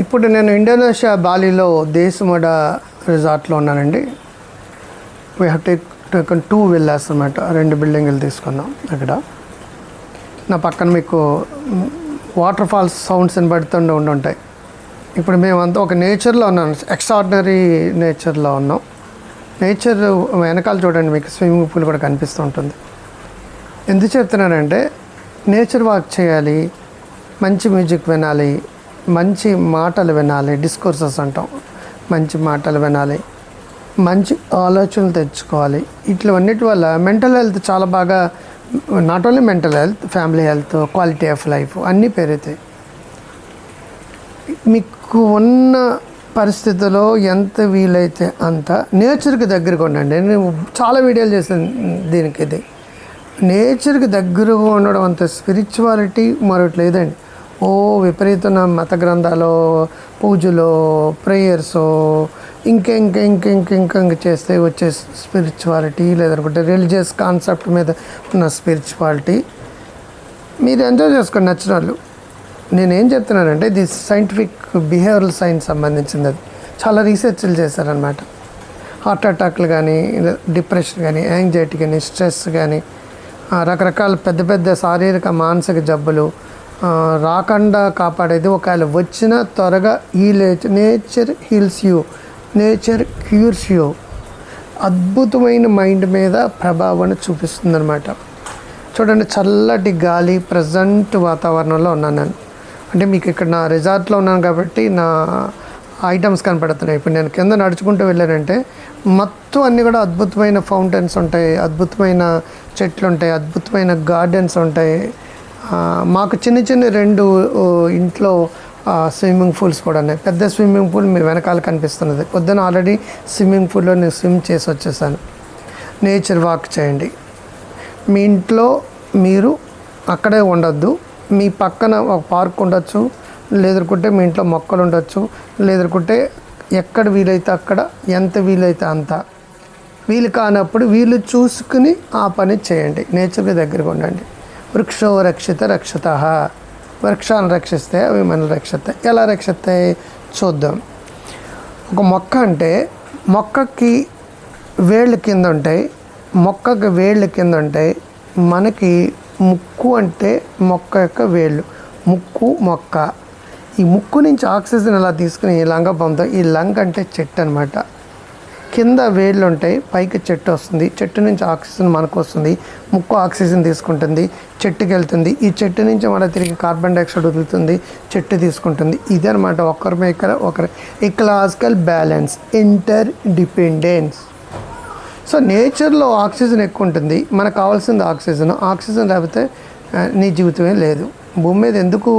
ఇప్పుడు నేను ఇండోనేషియా బాలీలో దేశమడ రిసార్ట్లో ఉన్నానండి. We have take taken two villas అనమాట రెండు బిల్డింగులు తీసుకున్నాం అక్కడ. నా పక్కన మీకు వాటర్ ఫాల్స్ సౌండ్స్ వినబడుతుండే ఉండి ఉంటాయి ఇప్పుడు మేమంతా ఒక నేచర్లో ఉన్నాం. ఎక్స్ట్రాడినరీ నేచర్లో ఉన్నాం. నేచర్ వెనకాల చూడండి మీకు స్విమ్మింగ్ పూల్ కూడా కనిపిస్తూ ఉంటుంది. ఎందుకు చెప్తున్నానంటే నేచర్ వాక్ చేయాలి మంచి మ్యూజిక్ వినాలి మంచి మాటలు వినాలి డిస్కోర్సెస్ అంటాం. మంచి మాటలు వినాలి మంచి ఆలోచనలు తెచ్చుకోవాలి. ఇట్లవన్నిటి వల్ల మెంటల్ హెల్త్ చాలా బాగా not only mental health family health quality of life అన్నీ పెరుగుతాయి. మీకు ఉన్న పరిస్థితిలో ఎంత వీలైతే అంత నేచర్కి దగ్గరగా ఉండండి. నేను చాలా వీడియోలు చేశాను దీనికి ఇది. నేచర్కి దగ్గరగా ఉండడం అంత స్పిరిచువాలిటీ మరొకటి లేదండి. ఓ విపరీతమైన మత గ్రంథాలు పూజలు ప్రేయర్స్ ఇంకా ఇంకా ఇంకా ఇంకా ఇంకా చేస్తే వచ్చే స్పిరిచువాలిటీ లేదనుకుంటే రిలీజియస్ కాన్సెప్ట్ మీద ఉన్న స్పిరిచువాలిటీ. మీరు ఎంజాయ్ చేసుకోండి నచ్చిన వాళ్ళు. నేనేం చెప్తున్నానంటే ఇది సైంటిఫిక్ బిహేవియరల్ సైన్స్ సంబంధించింది అది. చాలా రీసెర్చ్లు చేశారనమాట హార్ట్ అటాక్లు కానీ డిప్రెషన్ కానీ యాంగ్జైటీ కానీ స్ట్రెస్ కానీ రకరకాల పెద్ద పెద్ద శారీరక మానసిక జబ్బులు రాకుండా కాపాడేది. ఒకవేళ వచ్చిన త్వరగా ఈ nature heals you nature cures you. అద్భుతమైన మైండ్ మీద ప్రభావాన్ని చూపిస్తుందన్నమాట. చూడండి చల్లటి గాలి ప్రజెంట్ వాతావరణంలో ఉన్నాను నేను. అంటే మీకు ఇక్కడ నా రిజార్ట్లో ఉన్నాను కాబట్టి నా ఐటమ్స్ కనపడుతున్నాయి. ఇప్పుడు నేను కింద నడుచుకుంటూ వెళ్ళానంటే మొత్తం అన్నీ కూడా అద్భుతమైన ఫౌంటైన్స్ ఉంటాయి. అద్భుతమైన చెట్లు ఉంటాయి అద్భుతమైన గార్డెన్స్ ఉంటాయి. మాకు చిన్న చిన్న రెండు ఇంట్లో స్విమ్మింగ్ పూల్స్ కూడా ఉన్నాయి. పెద్ద స్విమ్మింగ్ పూల్ మీ వెనకాల కనిపిస్తున్నది. పొద్దున ఆల్రెడీ స్విమ్మింగ్ పూల్లో నేను స్విమ్ చేసి వచ్చేసాను. నేచర్ వాక్ చేయండి. మీ ఇంట్లో మీరు అక్కడే ఉండొద్దు. మీ పక్కన ఒక పార్క్ ఉండొచ్చు. లేదనుకుంటే మీ ఇంట్లో మొక్కలు ఉండొచ్చు. లేదనుకుంటే ఎక్కడ వీలైతే అక్కడ ఎంత వీలైతే అంత. వీలు కానప్పుడు వీలు చూసుకుని ఆ పని చేయండి. నేచర్కి దగ్గరగా ఉండండి. వృక్షో రక్షిత రక్షిత. వృక్షాన్ని రక్షిస్తే అవి మనల్ని రక్షిస్తాయి ఎలా రక్షిస్తాయి చూద్దాం. ఒక మొక్క అంటే మొక్కకి వేళ్ళు కింద ఉంటాయి మొక్కకి వేళ్ళు కింద ఉంటాయి మనకి ముక్కు అంటే మొక్క యొక్క వేళ్ళు. ముక్కు మొక్క. ఈ ముక్కు నుంచి ఆక్సిజన్ ఎలా తీసుకుని ఈ లంగ పొందుతాం ఈ లంగ్ అంటే చెట్టు అనమాట కింద వేళ్ళు ఉంటాయి పైకి చెట్టు వస్తుంది. చెట్టు నుంచి ఆక్సిజన్ మనకు వస్తుంది ముక్కు ఆక్సిజన్ తీసుకుంటుంది చెట్టుకి వెళ్తుంది ఈ చెట్టు నుంచి మన తిరిగి కార్బన్ డైఆక్సైడ్ వదులుతుంది చెట్టు తీసుకుంటుంది. ఇదనమాట ఒకరి మేక ఒకరి. Ecological balance interdependence so నేచర్లో ఆక్సిజన్ ఎక్కువ ఉంటుంది మనకు కావాల్సింది ఆక్సిజన్. ఆక్సిజన్ లేకపోతే నీ జీవితమే లేదు. భూమి మీద ఎందుకు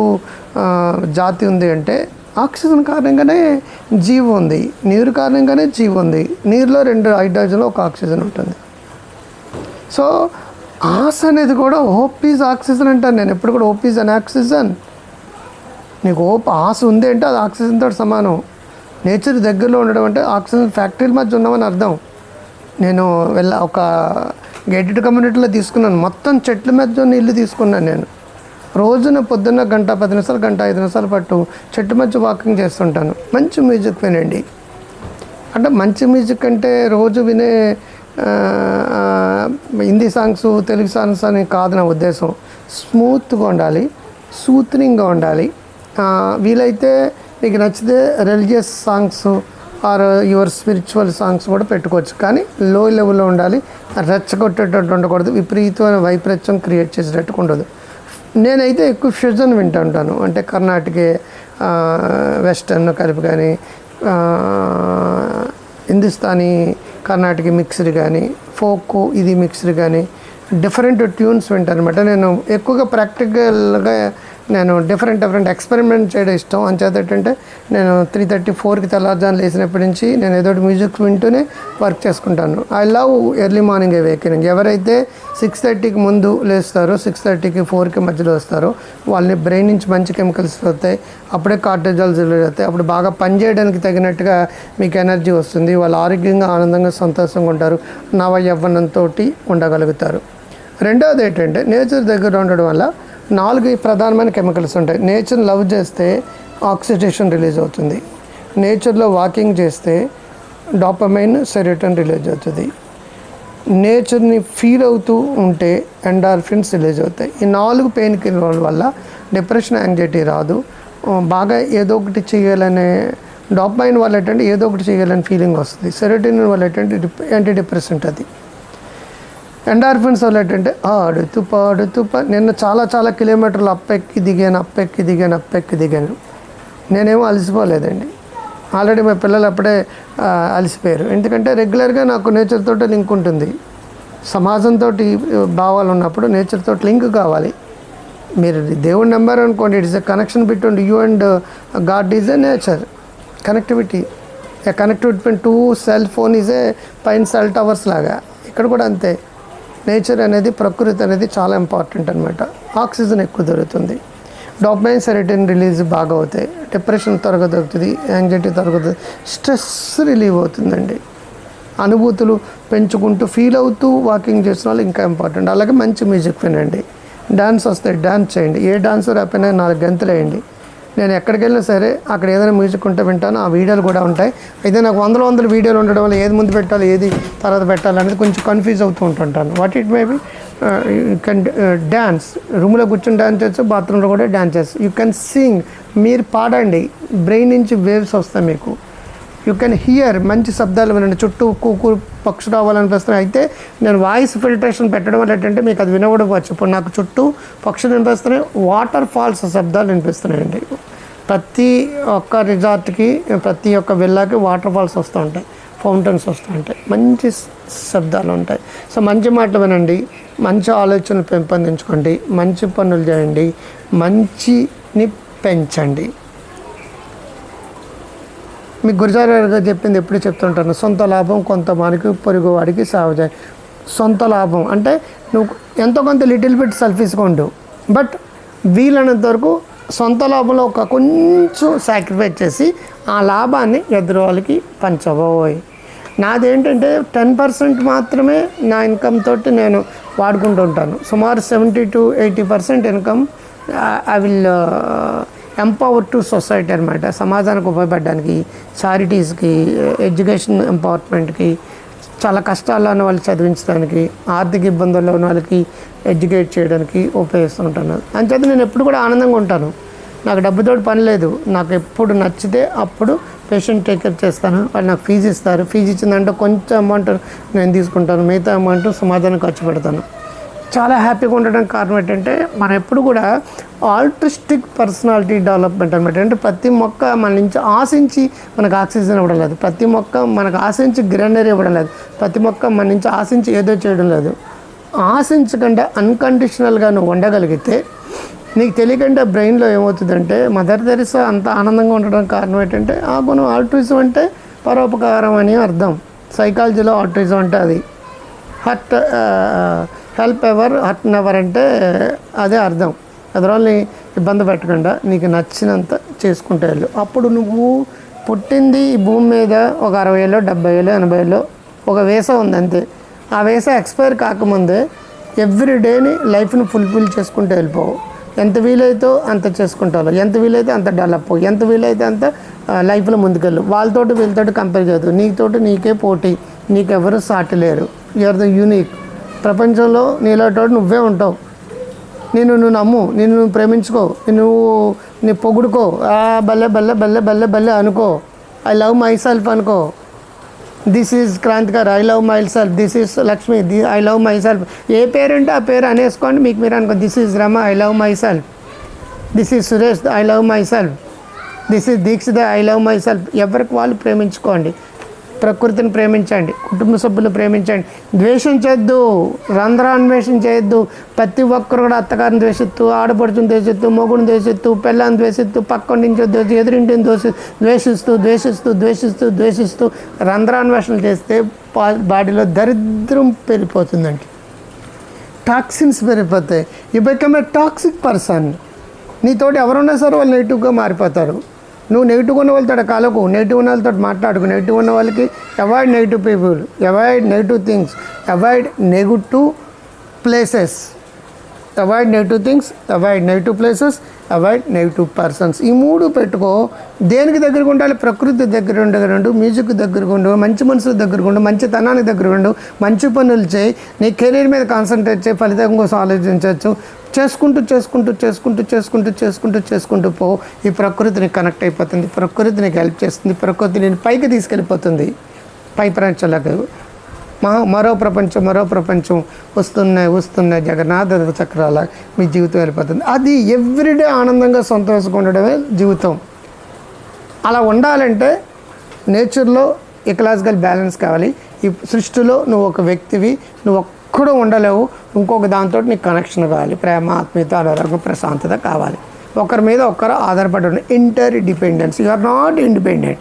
జాతి ఉంది అంటే ఆక్సిజన్ కారణంగానే జీవం ఉంది నీరు కారణంగానే జీవం ఉంది. నీరులో రెండు హైడ్రోజన్లో ఒక ఆక్సిజన్ ఉంటుంది. సో ఆశ అనేది కూడా హోప్ ఈజ్ ఆక్సిజన్ అంటాను నేను. ఎప్పుడు కూడా హోప్ ఈజ్ అన్ ఆక్సిజన్. నీకు హోప్ ఆశ ఉంది అంటే అది ఆక్సిజన్తో సమానం. నేచర్ దగ్గరలో ఉండడం అంటే ఆక్సిజన్ ఫ్యాక్టరీల మధ్య ఉన్నామని అర్థం. నేను వెళ్ళ ఒక గేటెడ్ కమ్యూనిటీలో తీసుకున్నాను. మొత్తం చెట్ల మధ్య నీళ్ళు తీసుకున్నాను నేను. రోజున పొద్దున్న గంట పది నిమిషాలు గంట ఐదు నిమిషాల పట్టు చెట్టు మధ్య వాకింగ్ చేస్తుంటాను. మంచి మ్యూజిక్ వినండి. అంటే మంచి మ్యూజిక్ అంటే రోజు వినే హిందీ సాంగ్స్ తెలుగు సాంగ్స్ అని కాదు నా ఉద్దేశం. స్మూత్గా ఉండాలి సూత్నింగ్గా ఉండాలి. వీలైతే మీకు నచ్చితే religious songs or your spiritual songs కూడా పెట్టుకోవచ్చు. కానీ లో లెవెల్లో ఉండాలి రెచ్చగొట్టేటట్టు ఉండకూడదు విపరీతమైన వైపరీత్యం క్రియేట్ చేసేటట్టు ఉండదు. నేనైతే ఎక్కువ ఫ్యూజన్ వింటూ ఉంటాను. అంటే కర్ణాటక వెస్టర్న్ కలిపి కానీ హిందుస్థానీ కర్ణాటక మిక్స్డ్ కానీ ఫోక్ ఇది మిక్స్డ్ కానీ డిఫరెంట్ ట్యూన్స్ వింటాను అనమాట నేను ఎక్కువగా ప్రాక్టికల్గా నేను డిఫరెంట్ డిఫరెంట్ ఎక్స్పెరిమెంట్ చేయడం ఇష్టం. అంచేత ఏంటంటే నేను త్రీ థర్టీ ఫోర్కి తెల్లారుజాను లేచినప్పటి నుంచి నేను ఏదో మ్యూజిక్ వింటూనే వర్క్ చేసుకుంటాను. I love early morning awakening ఎవరైతే సిక్స్ థర్టీకి ముందు లేస్తారో సిక్స్ థర్టీకి ఫోర్కి మధ్యలో వస్తారో వాళ్ళని బ్రెయిన్ నుంచి మంచి కెమికల్స్ వస్తాయి. అప్పుడే కార్టిజాల్స్ అవుతాయి. అప్పుడు బాగా పనిచేయడానికి తగినట్టుగా మీకు ఎనర్జీ వస్తుంది. వాళ్ళు ఆరోగ్యంగా ఆనందంగా సంతోషంగా ఉంటారు. నవ యవ్వనంతో ఉండగలుగుతారు. రెండవది ఏంటంటే నేచర్ దగ్గర ఉండడం వల్ల నాలుగు ప్రధానమైన కెమికల్స్ ఉంటాయి. నేచర్ లవ్ చేస్తే ఆక్సిడేషన్ రిలీజ్ అవుతుంది. నేచర్లో వాకింగ్ చేస్తే డాపమైన్ సెరోటన్ రిలీజ్ అవుతుంది. నేచర్ని ఫీల్ అవుతూ ఉంటే ఎండార్ఫిన్స్ రిలీజ్ అవుతాయి. ఈ నాలుగు పెయిన్ కిల్లర్ వల్ల డిప్రెషన్ యాంగ్జైటీ రాదు. బాగా ఏదో ఒకటి చేయాలనే డాపమైన్ వల్ల ఏంటంటే ఏదో ఒకటి చేయాలని ఫీలింగ్ వస్తుంది. సెరోటిన్ వల్ల ఏంటంటే యాంటీ డిప్రెసెంట్ అది. ఎండార్ఫిన్స్ వల్ల ఏంటంటే ఆడుతూ పాడుతూ నిన్న చాలా చాలా కిలోమీటర్లు అప్పెక్కి దిగాను అప్పెక్కి దిగాను అప్పెక్కి దిగాను. నేనేమో అలసిపోలేదండి. ఆల్రెడీ మా పిల్లలు అప్పుడే అలసిపోయారు. ఎందుకంటే రెగ్యులర్గా నాకు నేచర్ తోటి లింక్ ఉంటుంది. సమాజంతో భావాలు ఉన్నప్పుడు నేచర్ తోటి లింక్ కావాలి. మీరు దేవుడి నెంబర్ అనుకోండి it's a connection between you and god is a nature. Connectivity. A connectivity between two cell phone is a పైన సెల్ టవర్స్ లాగా. ఇక్కడ కూడా అంతే. నేచర్ అనేది ప్రకృతి అనేది చాలా ఇంపార్టెంట్ అనమాట ఆక్సిజన్ ఎక్కువ దొరుకుతుంది. డాక్మైన్ సెరటిన్ రిలీజ్ బాగా అవుతాయి. డిప్రెషన్ త్వరగా దొరుకుతుంది. యాంగ్జైటీ త్వరగా దొరుకుతుంది. స్ట్రెస్ రిలీవ్ అవుతుందండి. అనుభూతులు పెంచుకుంటూ ఫీల్ అవుతూ వాకింగ్ చేసిన వాళ్ళు ఇంకా ఇంపార్టెంట్. అలాగే మంచి మ్యూజిక్ వినండి. డ్యాన్స్ వస్తాయి. డ్యాన్స్ చేయండి. ఏ డాన్సర్ అయిపోయినా నాలుగు గంతులు వేయండి. నేను ఎక్కడికి వెళ్ళినా సరే అక్కడ ఏదైనా మ్యూజిక్ ఉంటే వింటాను. ఆ వీడియోలు కూడా ఉంటాయి. అయితే నాకు వందల వందల వీడియోలు ఉండడం వల్ల ఏది ముందు పెట్టాలి ఏది తర్వాత పెట్టాలి అనేది కొంచెం కన్ఫ్యూజ్ అవుతూ ఉంటుంటాను. What it may be you can dance రూమ్లో కూర్చొని డ్యాన్స్ చేయొచ్చు బాత్రూంలో కూడా డ్యాన్స్ చేయొచ్చు. యూ కెన్ సింగ్ మీరు పాడండి. బ్రెయిన్ నుంచి వేవ్స్ వస్తాయి మీకు. యూ కెన్ హియర్ మంచి శబ్దాలు వినండి. చుట్టూ కూకు పక్షులు రావాలనిపిస్తున్నాయి అయితే నేను వాయిస్ ఫిల్టరేషన్ పెట్టడం వల్ల ఏంటంటే మీకు అది వినబడవచ్చు. ఇప్పుడు నాకు చుట్టూ పక్షులు వినిపిస్తున్నాయి. వాటర్ ఫాల్స్ శబ్దాలు వినిపిస్తున్నాయండి. ప్రతి ఒక్క రిజార్ట్కి ప్రతి ఒక్క విల్లాకి వాటర్ ఫాల్స్ వస్తూ ఉంటాయి. ఫౌంటైన్స్ వస్తూ ఉంటాయి. మంచి శబ్దాలు ఉంటాయి. సో మంచి మాటలు వినండి. మంచి ఆలోచనలు పెంపొందించుకోండి మంచి పనులు చేయండి. మంచిని పెంచండి. మీకు గురుజారి గారు చెప్పింది ఎప్పుడు చెప్తుంటాను. సొంత లాభం కొంత మనకి పొరుగు వాడికి సేవ సొంత లాభం అంటే నువ్వు ఎంతో కొంత లిటిల్ బిట్ సెల్ఫీస్గా ఉండు. బట్ వీలైనంత వరకు సొంత లాభంలో ఒక కొంచెం సాక్రిఫైస్ చేసి ఆ లాభాన్ని ఎదురు వాళ్ళకి పంచబోయి. నాదేంటంటే టెన్ పర్సెంట్ మాత్రమే నా ఇన్కమ్ తోటి నేను వాడుకుంటూ ఉంటాను. సుమారు seventy to eighty percent income I will empower to society అనమాట సమాజానికి ఉపయోగపడడానికి చారిటీస్కి ఎడ్యుకేషన్ ఎంపవర్మెంట్కి చాలా కష్టాల్లో ఉన్న వాళ్ళు చదివించడానికి ఆర్థిక ఇబ్బందుల్లో ఉన్న వాళ్ళకి ఎడ్యుకేట్ చేయడానికి ఉపయోగిస్తుంటాను. అంచేత నేను ఎప్పుడు కూడా ఆనందంగా ఉంటాను. నాకు డబ్బుతో పని లేదు. నాకు ఎప్పుడు నచ్చితే అప్పుడు పేషెంట్ టేక్ కేర్ చేస్తాను. వాళ్ళు నాకు ఫీజు ఇస్తారు. ఫీజు ఇచ్చిందంటే కొంచెం అమౌంట్ నేను తీసుకుంటాను. మిగతా అమౌంట్ సమాధానం ఖర్చు పెడతాను. చాలా హ్యాపీగా ఉండడం కారణం ఏంటంటే మనం ఎప్పుడు కూడా ఆల్ట్రిస్టిక్ పర్సనాలిటీ డెవలప్మెంట్ అనమాట అంటే ప్రతి మొక్క మన నుంచి ఆశించి మనకు ఆక్సిజన్ ఇవ్వడం లేదు. ప్రతి మొక్క మనకు ఆశించి గ్రీనరీ ఇవ్వడం లేదు. ప్రతి మొక్క మన నుంచి ఆశించి ఏదో చేయడం లేదు. ఆశించకుండా అన్కండిషనల్గా నువ్వు ఉండగలిగితే నీకు తెలియకుండా బ్రెయిన్లో ఏమవుతుందంటే మదర్ తెరిసా అంత ఆనందంగా ఉండడం కారణం ఏంటంటే ఆ గుణం ఆల్ట్రిజం అంటే పరోపకారం అని అర్థం. సైకాలజీలో ఆల్ట్రిజం అంటే అది. Hurt help ever hurt never అంటే అదే అర్థం. ఎదురోళ్ళని ఇబ్బంది పెట్టకుండా నీకు నచ్చినంత చేసుకుంటే వెళ్ళు. అప్పుడు నువ్వు పుట్టింది ఈ భూమి మీద ఒక అరవై ఏళ్ళు డెబ్బై ఏళ్ళు ఎనభై ఏళ్ళు ఒక వేస ఉంది అంతే. ఆ వేస ఎక్స్పైర్ కాకముందే ఎవ్రీ డేని లైఫ్ని ఫుల్ఫిల్ చేసుకుంటూ వెళ్ళిపోవు ఎంత వీలైతే అంత చేసుకుంటావు. ఎంత వీలైతే అంత డెవలప్ ఎంత వీలైతే అంత లైఫ్లో ముందుకెళ్ళు. వాళ్ళతోటి వీళ్ళతోటి కంపేర్ చేయదు నీతోటి నీకే పోటీ. నీకెవరు సాటి లేరు. యూఆర్ ద యూనిక్ ప్రపంచంలో నీలోటోటి నువ్వే ఉంటావు. నేను నువ్వు నమ్ము నిన్ను నువ్వు ప్రేమించుకో నువ్వు నీ పొగుడుకో బల్లె బల్లె బల్లె బల్లె బల్లె అనుకో. ఐ లవ్ మై సెల్ఫ్ అనుకో. This is Krantikar I love myself this is Lakshmi the I love myself ఏ పేరు ఉంటే ఆ పేరు అనేసుకోండి మీకు మీరు అనుకో. This is Rama I love myself this is Suresh I love myself this is Dikshita I love myself ఎవరికి వాళ్ళు ప్రేమించుకోండి. ప్రకృతిని ప్రేమించండి కుటుంబ సభ్యులు ప్రేమించండి. ద్వేషించొద్దు రంధ్రాన్వేషణ చేయొద్దు ప్రతి ఒక్కరు కూడా అత్తగారిని ద్వేషిస్తూ ఆడపడుచుని ద్వేషిస్తూ మొగుడిని ద్వేషిస్తూ పిల్లని ద్వేషిస్తూ పక్క నుంచి ద్వేషి ఎదురింటిని దోషి ద్వేషిస్తూ ద్వేషిస్తూ ద్వేషిస్తూ ద్వేషిస్తూ రంధ్రాన్వేషణ చేస్తే బాడీలో దరిద్రం పెరిగిపోతుందండి. టాక్సిన్స్ పెరిగిపోతాయి. ఈ బికమ్ ఏ టాక్సిక్ పర్సన్. నీతోటి ఎవరున్నా సరే వాళ్ళు నెగిటివ్గా మారిపోతారు. నువ్వు నెగిటివ్ ఉన్న వాళ్ళతో కాలకు నెగిటివ్ ఉన్న వాళ్ళతో మాట్లాడుకు. నెగిటివ్ ఉన్న వాళ్ళకి avoid negative people avoid negative things avoid negative places avoid negative things avoid negative places avoid negative persons ఈ మూడు పెట్టుకో. దేనికి దగ్గరగా ఉండాలి? ప్రకృతి దగ్గర ఉండగలండు మ్యూజిక్ దగ్గరకు ఉండు మంచి మనసు దగ్గరకు ఉండు మంచి తనానికి దగ్గర ఉండు మంచి పనులు చేయి నీ కెరీర్ మీద కాన్సన్ట్రేట్ చేయి ఫలితం కోసం ఆలోచించవచ్చు. చేసుకుంటూ చేసుకుంటూ చేసుకుంటూ చేసుకుంటూ చేసుకుంటూ చేసుకుంటూ పో. ఈ ప్రకృతిని కనెక్ట్ అయిపోతుంది. ప్రకృతిని హెల్ప్ చేస్తుంది. ప్రకృతి నేను పైకి తీసుకెళ్ళిపోతుంది. పై ప్రాంతంలోకి మా మరో ప్రపంచం మరో ప్రపంచం వస్తున్నాయి వస్తున్నాయి. జగన్నాథ చక్రాల మీ జీవితం వెళ్ళిపోతుంది. అది ఎవ్రీడే ఆనందంగా సంతోషంగా ఉండడమే జీవితం. అలా ఉండాలంటే నేచర్లో ఎకలాజికల్ బ్యాలెన్స్ కావాలి. ఈ సృష్టిలో నువ్వు ఒక వ్యక్తివి నువ్వు ఒక్కడూ ఉండలేవు. ఇంకొక దాంతో నీకు కనెక్షన్ కావాలి. ప్రేమ ఆత్మీయత ఆరోగ్యం ప్రశాంతత కావాలి. ఒకరి మీద ఒకరు ఆధారపడి ఉండాలి interdependence you are not independent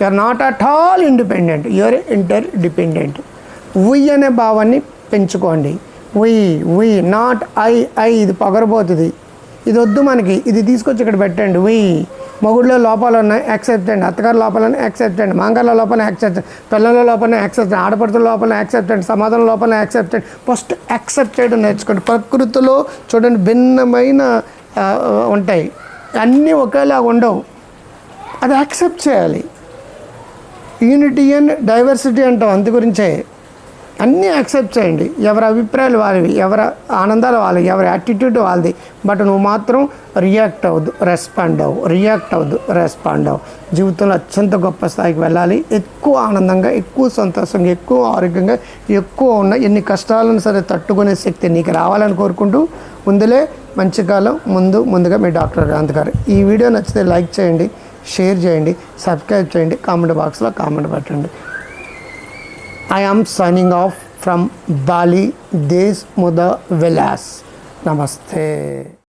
you are not at all independent you are interdependent we అనే భావాన్ని పెంచుకోండి. We we not I I ఇది పగరబోతుంది. ఇది వద్దు మనకి ఇది తీసుకొచ్చి ఇక్కడ పెట్టండి. వి మొగుడులో లోపాలు ఉన్నాయి యాక్సెప్ట్ అండి అత్తగారి లోపాలని యాక్సెప్ట్ చేయండి మాంగాల లోపల యాక్సెప్ట్ పిల్లల లోపల యాక్సెప్ట్ ఆడపడుతుల లోపల యాక్సెప్ట్ అండి సమాధానం లోపల యాక్సెప్ట్ చేయండి ఫస్ట్ యాక్సెప్ట్ చేయడం నేర్చుకోండి. ప్రకృతిలో చూడండి భిన్నమైన ఉంటాయి. అన్నీ ఒకేలా ఉండవు. అది యాక్సెప్ట్ చేయాలి. యూనిటీ అండ్ డైవర్సిటీ అంటాం అందు గురించే. అన్నీ యాక్సెప్ట్ చేయండి. ఎవరి అభిప్రాయాలు వాళ్ళవి ఎవరి ఆనందాలు వాళ్ళవి ఎవరి యాటిట్యూడ్ వాళ్ళది. బట్ నువ్వు మాత్రం రియాక్ట్ అవ్వద్దు రెస్పాండ్ అవ్వు రియాక్ట్ అవ్వద్దు రెస్పాండ్ అవ్వు. జీవితంలో అత్యంత గొప్ప స్థాయికి వెళ్ళాలి. ఎక్కువ ఆనందంగా ఎక్కువ సంతోషంగా ఎక్కువ ఆరోగ్యంగా ఎక్కువ ఉన్న ఎన్ని కష్టాలను సరే తట్టుకునే శక్తి నీకు రావాలని కోరుకుంటూ ముందులే మంచి కాలం ముందు ముందుగా మీ డాక్టర్ కాంత్ గారు. ఈ వీడియో నచ్చితే లైక్ చేయండి షేర్ చేయండి సబ్స్క్రైబ్ చేయండి కామెంట్ బాక్స్లో కామెంట్ పెట్టండి. I am signing off from Bali, Desh Muda Velas. Namaste.